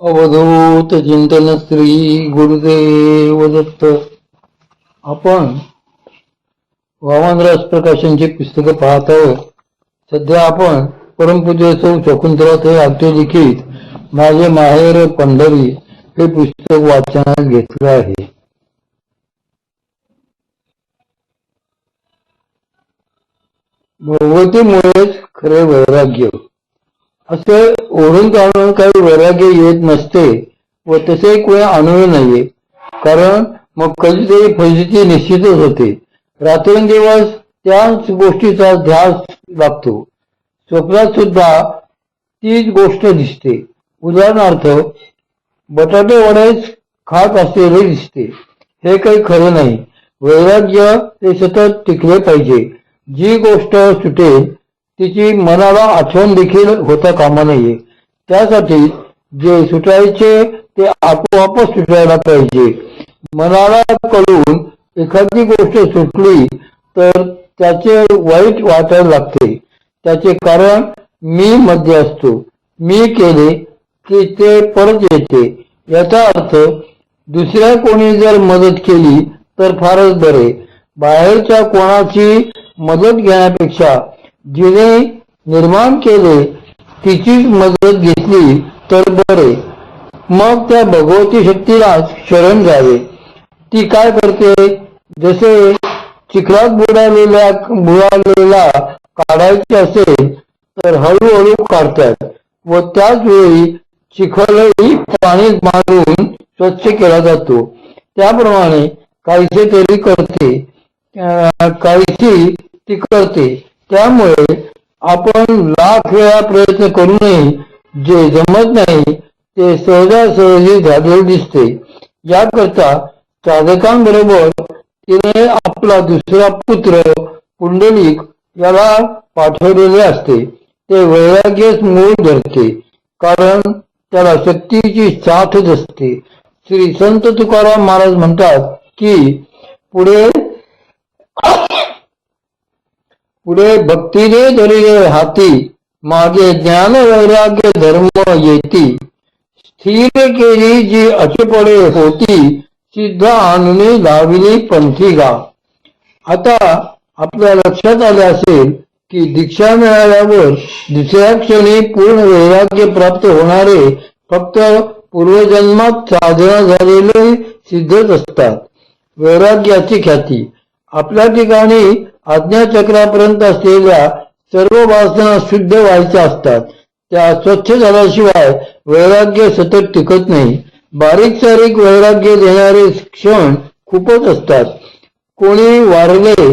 अवधूत चिंतन श्री गुरुदेव दत्त. आपण वामनराज प्रकाशनची पुस्तकं पाहत आहोत. सध्या आपण परमपूज्य सौ आमचे लिखित माझे माहेर पंढरी हे पुस्तक वाचनात घेतलं आहे. भगवतीमुळेच खरे वैराग्य. असे ओढून काढून काही वैराग्य येत नसते व तसे कोणी आणू नाहीये. कारण मग कधीतरी फजिती निश्चितच होते. रात्रंदिवस त्याच गोष्टीचा ध्यास लागतो. स्वप्नात सुद्धा तीच गोष्ट दिसते. उदाहरणार्थ बटाटे वडेच खात असलेले दिसते. हे काही खरं नाही. वैराग्य ते सतत टिकले पाहिजे. जी गोष्ट सुटेल तिची मनाला आठवण देखील होता कामा नये. त्यासाठी जे सुटायचे ते आपोआपच सुटायला पाहिजे. मनाला कळून एखादी गोष्ट सुटली तर त्याचे वाईट वाटायला लागते. त्याचे कारण मी मध्ये असतो. मी केले की ते परत येते. याचा अर्थ दुसऱ्या कोणी जर मदत केली तर फारच बरे. बाहेरच्या कोणाची मदत घेण्यापेक्षा जिने निर्माण केले तिचीच मदत घेतली तर बरे. मग त्या भगवती शक्तीलाच शरण जावे ती काय करते? जसे चिखलात बुडालेल्या बुडालेला काढायचे असेल तर हळूहळू काढतात व त्याच वेळी चिखलही पाणी मारून स्वच्छ केला जातो. त्याप्रमाणे काहीसे तरी करते. अं, काहीशी ती करते. त्यामुळे आपण लाख वेळा प्रयत्न करूनही जे जमत नाही ते सहजासहजी झालेले दिसते. याकरता साधकांबरोबर तिने आपला दुसरा पुत्र पुंडलिक याला पाठवलेले असते. ते वैराग्यच मूळ धरते कारण त्याला शक्तीची साथच असते. श्री संत तुकाराम महाराज म्हणतात की पुढे पुढे भक्तीने धरिले हाती मागे ज्ञान वैराग्य धर्म येती. स्थिर केली जी अचपडे होती सिद्ध आणुनी लाविली पंथी गा. आता आपल्या लक्षात आले असेल की दीक्षा मिळाल्यावर दुसऱ्या क्षणी पूर्ण वैराग्य प्राप्त होणारे फक्त पूर्वजन्मात साधना झालेले सिद्धच असतात. वैराग्याची ख्याती. आपल्या ठिकाणी आज्ञाचक्रापर्यंत असलेल्या सर्व वासना शुद्ध व्हायच्या असतात. त्या स्वच्छ झाल्याशिवाय वैराग्य सतत टिकत नाही. बारीक सारीक वैराग्य देणारे क्षण खूपच असतात. कोणी वारले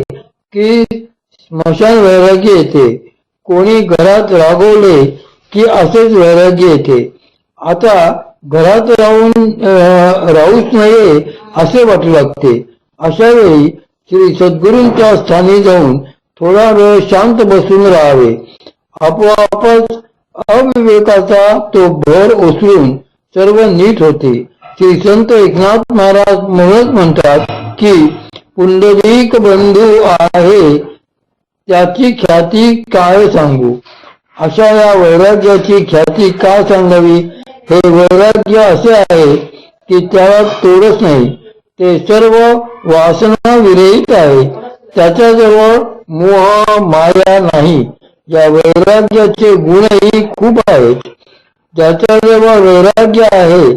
की स्मशान वैराग्य येते. कोणी घरात रागवले की असेच वैराग्य येते. आता घरात राहून राहूच नये असे वाटू लागते. अशा वेळी श्री सद्गुरूंच्या स्थानी जाऊन थोडा वेळ शांत बसून राहावे. आपोआपच अविवेकाचा तो भर ओसरून सर्व नीट होते. श्री संत एकनाथ महाराज म्हणूनच म्हणतात की पुंडलिक बंधू आहे त्याची ख्याती काय सांगू? अशा या वैराग्याची ख्याती का सांगावी? हे वैराग्य असे आहे की त्याला तोडच नाही. ते सर्व वासना विरहित आहे. त्याच्याजवळ मोह माया नाही. या वैराग्याचे गुणही खूप आहेत. ज्याच्याजवळ वैराग्य आहे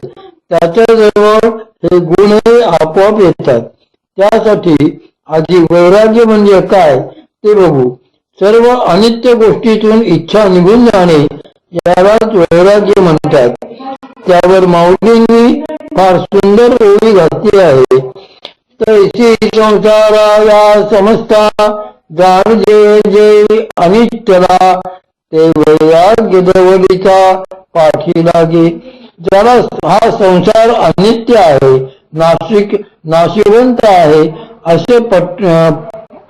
त्याच्याजवळ हे गुणही आपोआप येतात. त्यासाठी आधी वैराग्य म्हणजे काय ते बघू. सर्व अनित्य गोष्टीतून इच्छा निघून जाणे यालाच वैराग्य म्हणतात. त्यावर माऊलींनी फार सुंदर ओळी घातली आहे. तैसी संसारा या समस्ता जाणजे जे जे अनित्यला ते वैराग्य दवडीचा पाठी लागे. ज्याला हा संसार अनित्य आहे नाशिक नाशिवंत आहे असे पट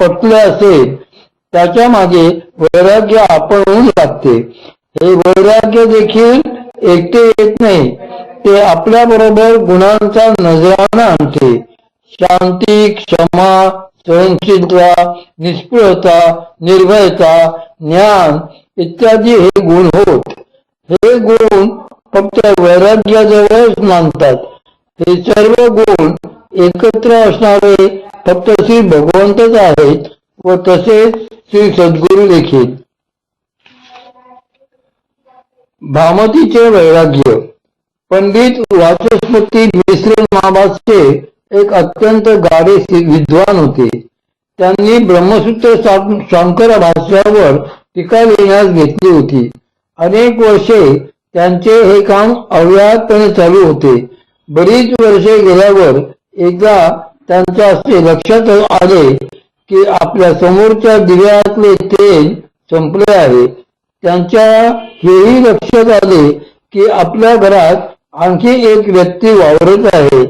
पटले असेल त्याच्यामागे वैराग्य आपण लागते. हे वैराग्य देखील एकटे येत नाही ते आपल्या बरोबर गुणांचा नजराणा आणते. शांती क्षमा सहनशीलता निष्फळता निर्भयता ज्ञान इत्यादी हे गुण होत. हे गुण फक्त वैराग्याजवळच मानतात. हे सर्व गुण एकत्र असणारे फक्त श्री भगवंतच आहेत व तसेच श्री सद्गुरू देखील. भामतीचे वैराग्य. पंडित वाचस्पती मिश्र नावाचे एक अत्यंत गाडे विद्वान होते. त्यांनी ब्रह्मसूत्र शंकर भाष्यावर टीका लिहिण्यास घेतली होती. अनेक वर्षे त्यांचे हे काम अव्याहतपणे चालू होते. बरीच वर्षे गेल्यावर एकदा त्यांच्या असे लक्षात आले की आपल्या समोरच्या दिव्यातले तेल संपले आहे. त्यांच्या हेही लक्षात आले की आपल्या घरात आणखी एक व्यक्ती वावरत आहे.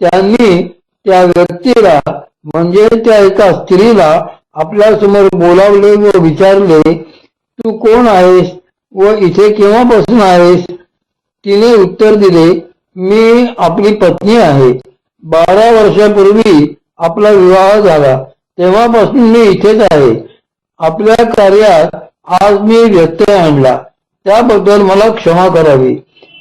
त्यांनी त्या व्यक्तीला म्हणजे त्या एका स्त्रीला आपल्यासमोर बोलावले व विचारले तू कोण आहेस व इथे केव्हापासून आहेस? तिने उत्तर दिले मी आपली पत्नी आहे. बारा वर्षापूर्वी आपला विवाह झाला. तेव्हापासून मी इथेच आहे. आपल्या कार्यात आज मी व्यत्यय आणला. त्याबद्दल मला क्षमा करावी.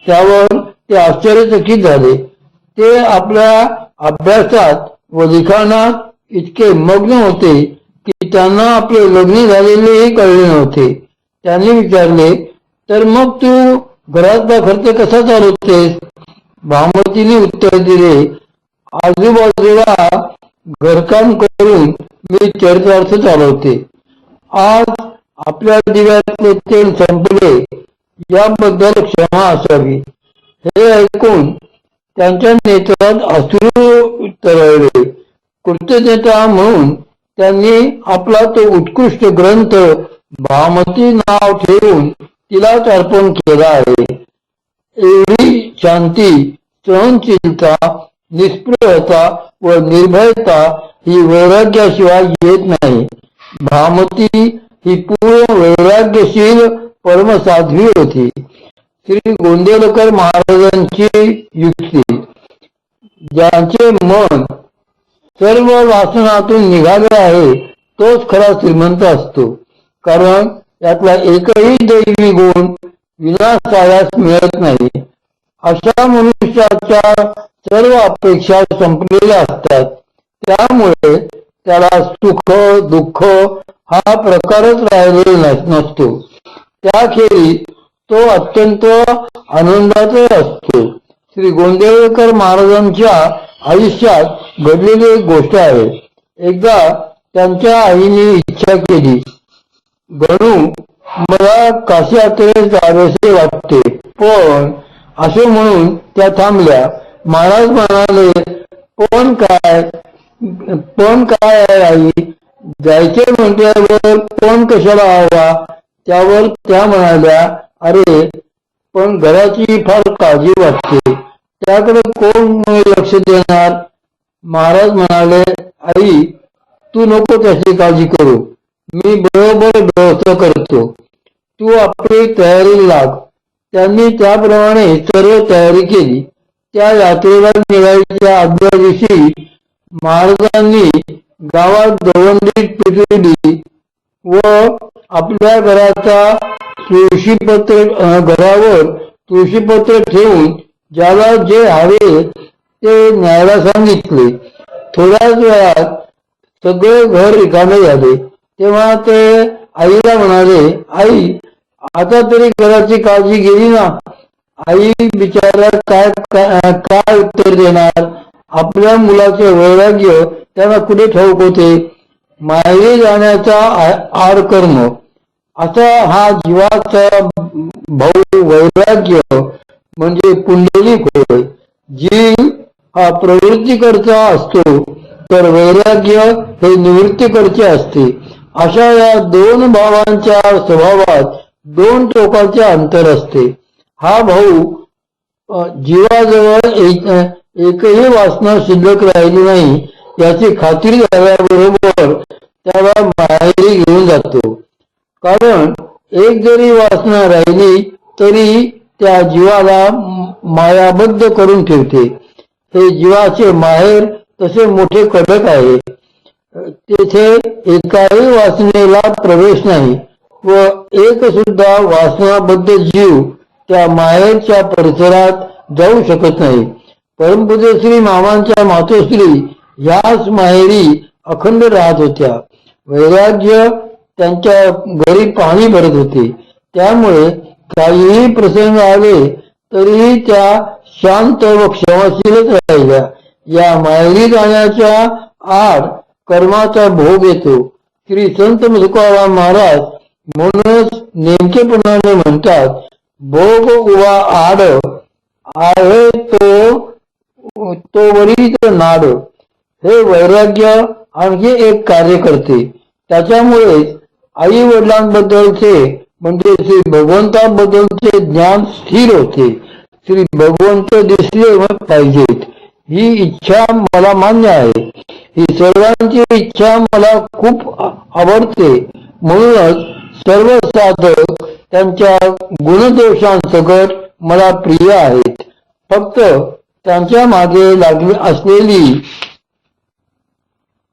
त्यावर ते आश्चर्यचकित झाले. ते आपल्या अभ्यासात व लिखाणात इतके मग्न होते की त्यांना आपले लग्न झालेलेही कळले नव्हते. त्यांनी विचारले तर मग तू घरातला खर्च कसा चालवतेस? भामतीने उत्तर दिले आजूबाजूला घरकाम करून मी चरितार्थ चालवते. आज आपल्या दिव्यातले तेल संपले याबद्दल क्षमा असावी. हे ऐकून त्यांच्या नेत्रात अश्रू तरळले. कृतज्ञता म्हणून त्यांनी आपला तो उत्कृष्ट ग्रंथ भामती नाव ठेवून तिलाच अर्पण केला आहे. एवढी शांती सहनशीलता निष्प्रयता व निर्भयता ही वैराग्याशिवाय येत नाही. भामती ही पूर्ण वैराग्यशील परमसाध्वी होती. श्री गोंदेलकर महाराजांची युक्ती. ज्यांचे मन सर्व वासनातून निघाले आहे तोच खरा श्रीमंत असतो. कारण यातला एकही दैवी गुण विनासायास मिळत नाही. अशा मनुष्याच्या सर्व अपेक्षा संपलेल्या असतात. त्यामुळे त्याला सुख दुःख हा प्रकारच राहिलेला नसतो. त्याखेरीज तो अत्यंत आनंदाचा असतो. श्री गोंदेकर महाराजांच्या आयुष्यात घडलेली एक गोष्ट आहे. एकदा त्यांच्या आईने इच्छा केली गणू मला काशी यात्रेस जावेसे वाटते पण असे म्हणून त्या थांबल्या. महाराज म्हणाले पण काय पण काय आहे आई जायचे म्हटल्यावर पण कशाला हवा त्यावर त्या म्हणाल्या अरे पण घराची फार काळजी वाटते. त्याकडे कोण लक्ष देणार? महाराज म्हणाले आई तू नको त्याची काळजी करू. मी बरोबर व्यवस्था करतो. तू आपली तयारी लाग. त्यांनी त्याप्रमाणे सर्व तयारी केली. त्या यात्रेला निघायच्या आदल्या दिवशी महाराजांनी गावात दवंडी पेटवली व आपल्या घराचा तुळशीपत्र घरावर तुळशीपत्र ठेवून ज्याला जे हवे ते न्यायला सांगितले. थोड्याच वेळात सगळे घर रिकामे झाले. तेव्हा ते आईला म्हणाले आई आता तरी घराची काळजी गेली ना आई बिचारा काय काय काय उत्तर देणार? आपल्या मुलाचे वैराग्य त्यांना कुठे ठाऊक होते? मायरी जाण्याचा आ- आड कर्म. असा हा जीवाचा भाऊ वैराग्य म्हणजे पुंडलिक होय जीव हा प्रवृत्तीकडचा असतो तर वैराग्य हे निवृत्तीकडचे असते. अशा या दोन भावांच्या स्वभावात दोन टोकाचे अंतर असते. हा भाऊ जीवाजवळ एक एकही वासना शिल्लक राहिली नाही याची खात्री झाल्याबरोबर त्याला माहेरी घेऊन जातो. कारण एक जरी वासना राहिली तरी त्या जीवाला मायाबद्ध करून ठेवते. हे जीवाचे माहेर तसे मोठे कडक आहे. तेथे एकाही वासनेला प्रवेश नाही व एक सुद्धा वासनाबद्ध जीव त्या माहेरच्या परिसरात जाऊ शकत नाही. परमपूज्य श्री मामांच्या मातोश्री याच माहेरी अखंड राहत होत्या. वैराग्य त्यांच्या घरी पाणी भरत होते. त्यामुळे काहीही प्रसंग आले तरीही त्या शांत व क्षमाशीलच राहिल्या. या मायरी जाण्याच्या आड कर्माचा भोग येतो. श्री संत तुकाराम महाराज म्हणूनच नेमकेपणाने म्हणतात भोग उवा आड आहे तो तो वरीच नाड. हे वैराग्य आणखी एक कार्य करते. त्याच्यामुळे आई वडिलांबद्दलचे म्हणजे श्री भगवंताबद्दलचे ज्ञान स्थिर होते. श्री भगवंत दिसले पाहिजेत. ही इच्छा मला मान्य आहे. ही सर्वांची इच्छा मला खूप आवडते. म्हणूनच सर्व साधक त्यांच्या गुणदोषांसकट मला प्रिय आहेत. फक्त त्यांच्या मागे लागली असलेली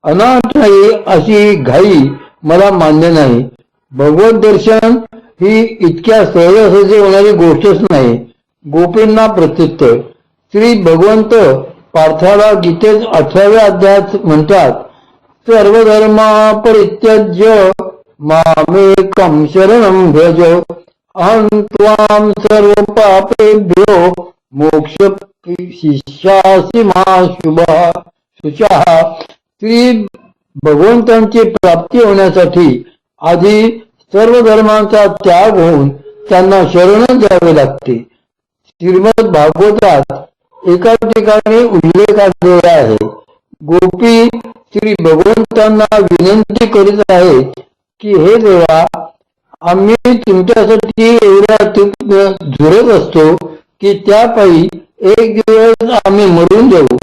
अनाठाई अशी घाई मला मान्य नाही. भगवत दर्शन ही इतक्या सहजासहजी होणारी गोष्टच नाही. गोपींना प्रत्युत्तर. श्री भगवंत पार्थाला गीतेत अठराव्या अध्यायात म्हणतात सर्वधर्म परित्यज्य मामेकम शरण भज. अहं त्वाम सर्व पापेभ्यो मोक्ष शिष्यासी मा शुभा शुचः. श्री भगवंतांची प्राप्ती होण्यासाठी आधी सर्व धर्मांचा त्याग होऊन त्यांना शरण द्यावे लागते. श्रीमद भागवतात एका ठिकाणी उल्लेख आलेला आहे गोपी श्री भगवंतांना विनंती करीत आहे की हे देवा आम्ही तुमच्यासाठी एवढ्या झुरत असतो की त्यापायी एक दिवस आम्ही मरून जाऊ.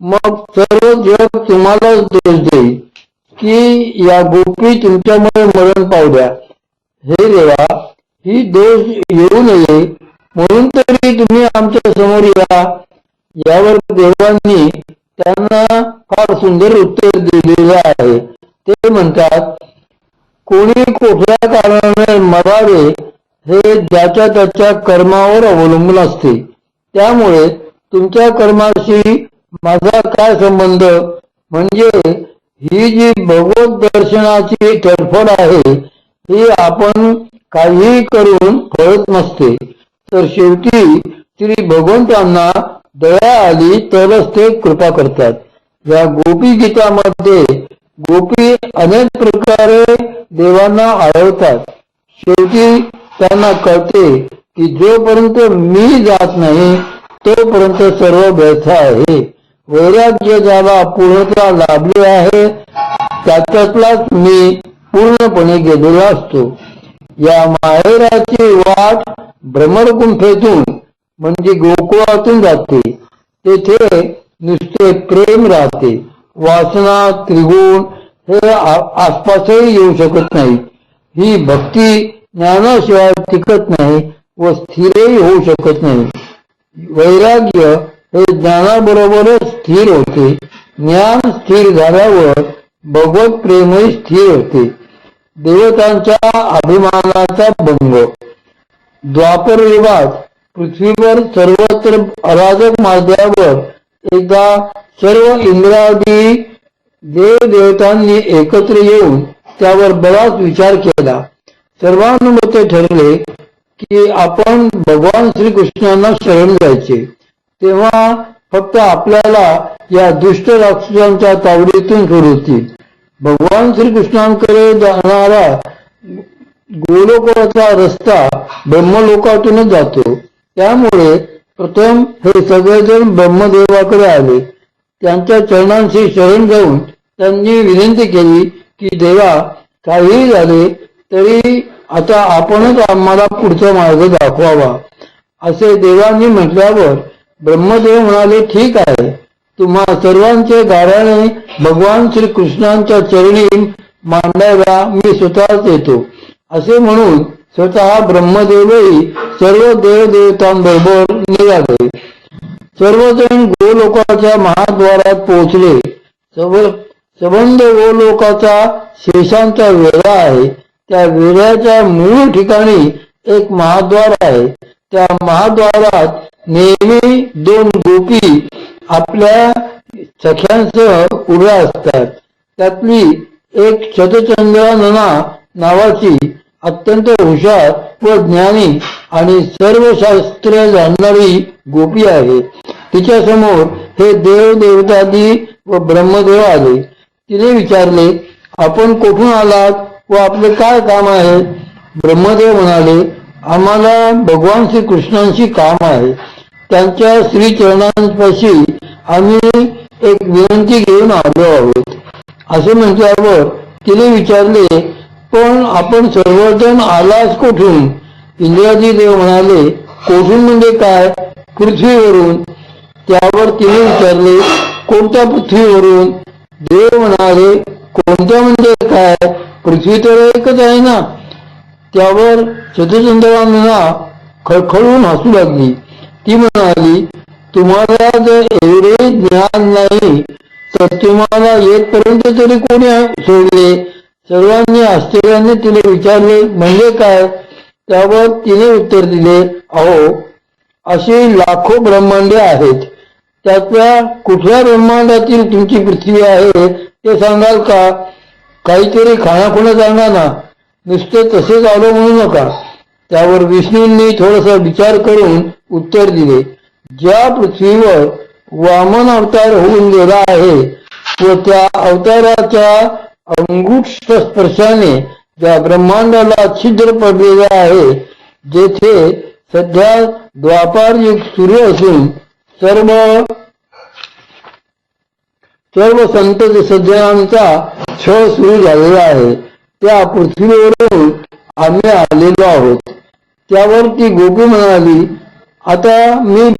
मग सर्व जग तुम्हालाच दोष देईल की या गोपी तुमच्यामुळे मरण पावल्या हे देवा ही दोष येऊ नये. म्हणून तरी तुम्ही आमच्यासमोर या. यावर देवांनी त्यांना फार सुंदर उत्तर दिलेलं आहे. ते म्हणतात कोणी कुठल्या कारणाने मरावे हे ज्याच्या त्याच्या कर्मावर अवलंबून असते. त्यामुळे तुमच्या कर्माशी माझा काय संबंध? म्हणजे ही जी भगवत दर्शनाची तडफड आहे ही आपण काहीही करून फळत नसते. तर शेवटी श्री भगवंतांना दया आली तरच ते कृपा करतात. या गोपी गीतामध्ये गोपी अनेक प्रकारे देवांना आळवतात शेवटी त्यांना कळते की जोपर्यंत मी जात नाही तोपर्यंत सर्व व्यर्थ आहे. वैराग्य ज्याला पूर्णता लाभली आहे त्याच्यातलाच मी पूर्णपणे गेलेला असतो. या माहेराची वाट भ्रमरगुंफेतून म्हणजे गोकुळातून जाते. तेथे नुसते प्रेम राहते. वासना त्रिगुण हे आसपासही येऊ शकत नाही ही भक्ती ज्ञानाशिवाय टिकत नाही व स्थिरही होऊ शकत नाही. वैराग्य हे ज्ञानाबरोबरच स्थिर होते. ज्ञान स्थिर झाल्यावर भगवत प्रेमही स्थिर होते. देवतांच्या अभिमानाचा भंग. द्वापर युगात पृथ्वीवर सर्वत्र अराजक माजल्यावर एकदा सर्व इंद्रादी देव देवतांनी एकत्र येऊन त्यावर बराच विचार केला. सर्वानुमते ठरले की आपण भगवान श्रीकृष्णांना शरण जायचे तेव्हा फक्त आपल्याला या दुष्ट राक्षसांच्या तावडीतून सोडवतील भगवान श्रीकृष्णांकडे जाणारा गोलोकाचा रस्ता ब्रह्मलोकातूनच जातो. त्यामुळे प्रथम हे सगळेजण ब्रह्मदेवाकडे आले. त्यांच्या चरणांशी शरण जाऊन त्यांनी विनंती केली की देवा काहीही झाले तरी आता आपणच आम्हाला पुढचा मार्ग दाखवावा. असे देवांनी म्हटल्यावर ब्रह्मदेव म्हणाले ठीक आहे. तुम्हा सर्वांचे गाराणे भगवान श्री कृष्णांच्या चरणी मांडायला मी स्वतःच येतो. असे म्हणून स्वतः ब्रह्मदेवही सर्व देवदेवतांबरोबर निघाले. सर्वजण गोलोकाच्या महाद्वारात पोहोचले. सबंध गोलोकाचा शेषांचा वेढा आहे. त्या वेढ्याच्या मूळ ठिकाणी एक महाद्वार आहे. त्या महाद्वारात नेहमी दोन गोपी आपल्या सख्यांसह उभ्या असतात. त्यातली एक शतचंद्रानना नावाची अत्यंत हुशार व ज्ञानी आणि सर्व शास्त्र जाणणारी गोपी आहे. तिच्या समोर हे देव देवतादी व ब्रह्मदेव आले तिने विचारले आपण कुठून आलात व आपले काय काम आहे? ब्रह्मदेव म्हणाले आम्हाला भगवान श्री कृष्णांशी काम आहे. त्यांच्या श्री चरणांपाशी आम्ही एक विनंती घेऊन आलो आहोत. असे म्हटल्यावर तिने विचारले पण आपण सर्वजण आलाच कोठून? इंद्राजी देव म्हणाले कोठून म्हणजे काय? पृथ्वीवरून. त्यावर तिने विचारले कोणत्या पृथ्वीवरून? देव म्हणाले कोणत्या म्हणजे काय? पृथ्वी तर एकच आहे ना. त्यावर शतचंद्रांना खळखळून हसू लागली. ती म्हणाली तुम्हाला जर एवढे ज्ञान नाही तर तुम्हाला येतपर्यंत तरी कोणी सोडले? सर्वांनी आश्चर्याने तिने विचारले म्हणजे काय? त्यावर तिने उत्तर दिले अहो अशी लाखो ब्रह्मांडे आहेत. त्यातल्या कुठल्या ब्रह्मांडातील तुमची पृथ्वी आहे ते सांगाल का? काहीतरी खाण्याखुणा सांगा ना. नुसते तसेच आलो म्हणू नका. त्यावर विष्णूंनी थोडासा विचार करून उत्तर दिले ज्या पृथ्वीवर वामन अवतार होऊन गेला आहे व त्या अवताराच्या अंगुष्ठ स्पर्शाने ज्या ब्रह्मांडाला छिद्र पडलेला आहे जेथे सध्या द्वापार युग सुरू असून सर्व सर्व संत सज्जनांचा छळ सुरू झालेला आहे. त्या पृथ्वीवरून आम्ही आलेलो आहोत. त्यावर ती गोपी म्हणाली आता मी